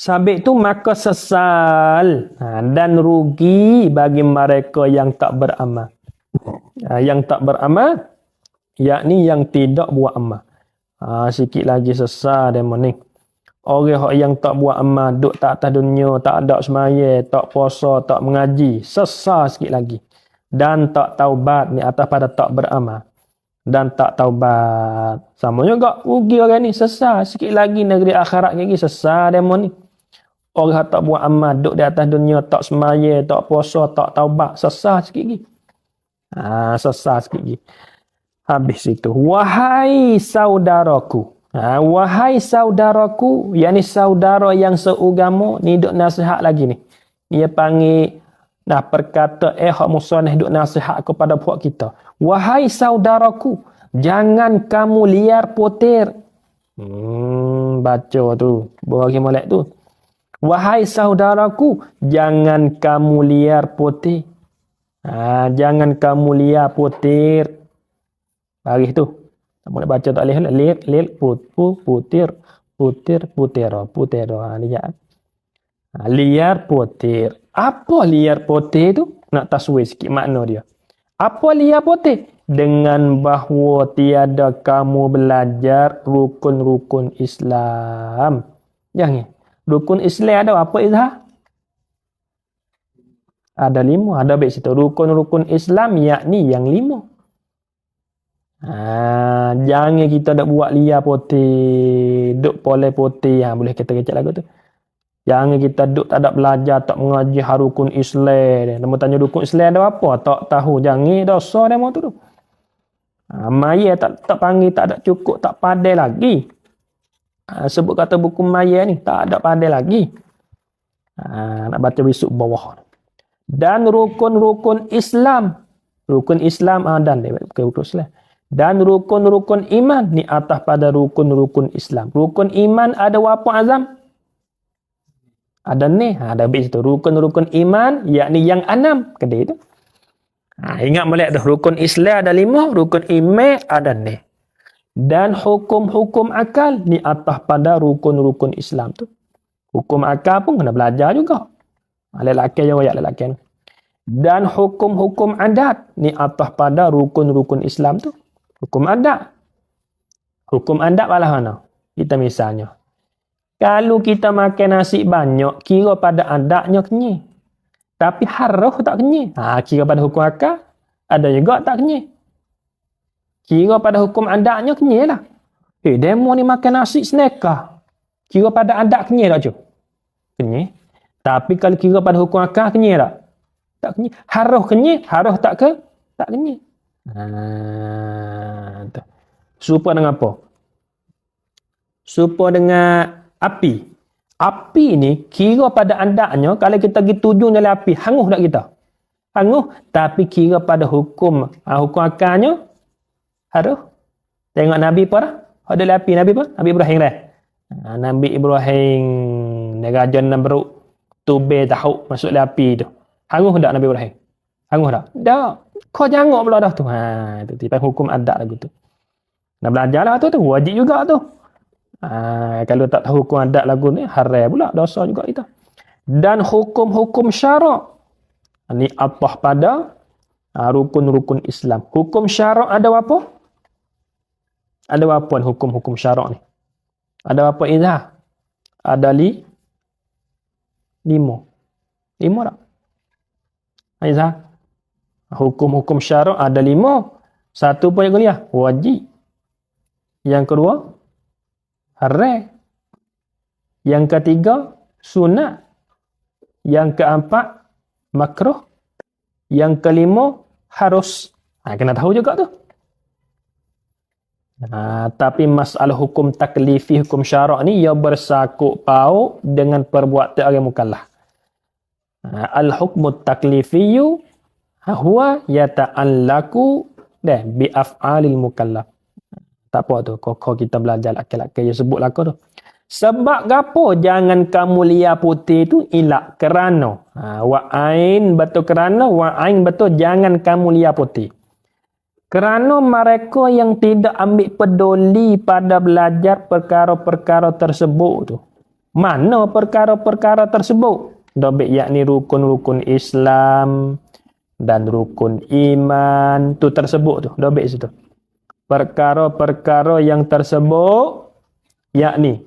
Sabit tu maka sesal ha, dan rugi bagi mereka yang tak beramal. Ha, yang tak beramal, yakni yang tidak buat amal. Ha, sikit lagi sesal demo ni. Orang yang tak buat amal, duduk tak atas dunia, tak ada semaya, tak puasa, tak mengaji. Sesal sikit lagi. Dan tak taubat ni atas pada tak beramal. Dan tak taubat. Sama juga rugi orang ni. Sesal sikit lagi negeri akhirat lagi. Sesal demo ni. Orang tak buat amal, duduk di atas dunia, tak semaya, tak puasa, tak taubat. Sesal sikit lagi. Ha, sesal sikit lagi. Habis itu. Wahai saudaraku. Ha, wahai saudaraku, yakni saudara yang seugama, ni duk nasihat lagi ni. Dia panggil nah perkata eh hak musanah duk nasihat kepada puak kita. Wahai saudaraku, jangan kamu liar potir. Hmm, baca tu. Bagi molek tu. Wahai saudaraku, jangan kamu liar potir. Ha, jangan kamu liar potir. Baris tu. Tak boleh baca tak boleh. Lir, lir, put, pu, putir, putir, putero, putero. Ha, lihat. Ha, liar potir. Apa liar potir tu? Nak taswir sikit makna dia. Apa liar potir? Dengan bahawa tiada kamu belajar rukun-rukun Islam. Jangan. Rukun Islam ada apa Izhar? Ada lima. Ada baik situ. Rukun-rukun Islam yakni yang lima. Ha, jangan kita nak buat liar putih, duk pole putih, ha, boleh kita kecek lagu tu. Jangan kita duk tak ada belajar, tak mengaji harukun Islam. Nama tanya rukun Islam ada apa? Tak tahu. Jangan dosa dia tu tu. Ha, maya tak tak panggil, tak ada cukup, tak pandai lagi. Ha, sebut kata buku maya ni, tak ada pandai lagi. Ha, nak baca besok bawah. Dan rukun-rukun Islam. Rukun Islam ah, dan bukan rukun Islam dan rukun-rukun iman ni atas pada rukun-rukun Islam. Rukun iman ada apa azam? Ada ni, ha, ada habis tu. Rukun-rukun iman yakni yang enam. Kedai itu. Ha, ingat molek tu. Rukun Islam ada lima, rukun iman ada ni. Dan hukum-hukum akal ni atas pada rukun-rukun Islam tu. Hukum akal pun kena belajar juga. Ha, lelaki yang wayak lelaki. Dan hukum-hukum adat ni atas pada rukun-rukun Islam tu. Hukum adat. Hukum adat malah mana? Kita misalnya. Kalau kita makan nasi banyak, kira pada adatnya kenyai. Tapi haruh tak kenyai. Ha, kira pada hukum akal, ada juga tak kenyai. Kira pada hukum adatnya kenyai lah. Eh, demo ni makan nasi seneka. Kira pada adat kenyai tak cu? Kenyai. Tapi kalau kira pada hukum akal, kenyai tak? Tak kenyai. Haruh kenyai, haruh tak ke? Tak kenyai. Ha, Serupa dengan apa? Serupa dengan api. Api ni kira pada andaknya kalau kita pergi tuju dalam api, hangus tak kita? Hangus. Tapi kira pada hukum, ha, hukum akalnya, harus. Tengok Nabi apa dah? Ada api Nabi apa? Nabi Ibrahim dah. Ha, Nabi Ibrahim negara nak beruk tube tahu masuk dalam api tu. Hangus tak Nabi Ibrahim? Hangus tak? Tak. Kau jangan pula dah tu. Ha, tu tipe hukum adat lagu tu. Nak belajar lah tu tu. Wajib juga tu. Ha, kalau tak tahu hukum adat lagu ni, haram pula. Dosa juga kita. Dan hukum-hukum syarak. Ini apa pada ha, rukun-rukun Islam. Hukum syarak ada apa? Ada apa hukum-hukum syarak ni? Ada apa izah? Ada li? Lima. Lima tak? Izah? Hukum-hukum syarak ada lima. Satu pun yang kuliah. Wajib. Yang kedua, haram. Yang ketiga, sunat. Yang keempat, makruh. Yang kelima, harus. Ha, kena tahu juga tu. Ha, tapi masalah hukum taklifi, hukum syarak ni, ia bersakuk pauk dengan perbuatan orang mukallaf. Ha, Al-hukmu taklifiyu huwa yata'allaku deh bi af'alil mukallaf tak apa tu kau kita belajar laki-laki yang sebut lah tu. Sebab gapo jangan kamu lihat putih tu ilak kerana. Ha, wa ain betul kerana wa ain betul jangan kamu lihat putih kerana mereka yang tidak ambil peduli pada belajar perkara-perkara tersebut tu. Mana perkara-perkara tersebut? Dobek yakni rukun-rukun Islam dan rukun iman tu tersebut tu dobek situ. Perkara-perkara yang tersebut yakni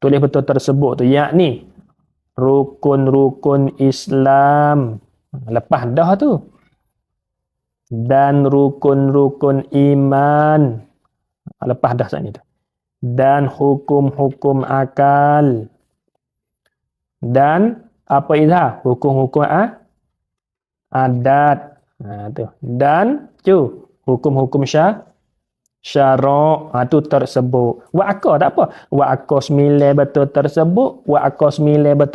tulis betul tersebut tu yakni rukun-rukun Islam. Lepas dah tu dan rukun-rukun iman. Lepas dah saat ni tu. Dan hukum-hukum akal. Dan apa izhar? Hukum-hukum ah, adat. Ha, tu. Dan tu hukum-hukum syah syarak ha, tu tersebut. Wa akal tak apa. Wa akal sembilan betul tersebut. Wa akal sembilan betul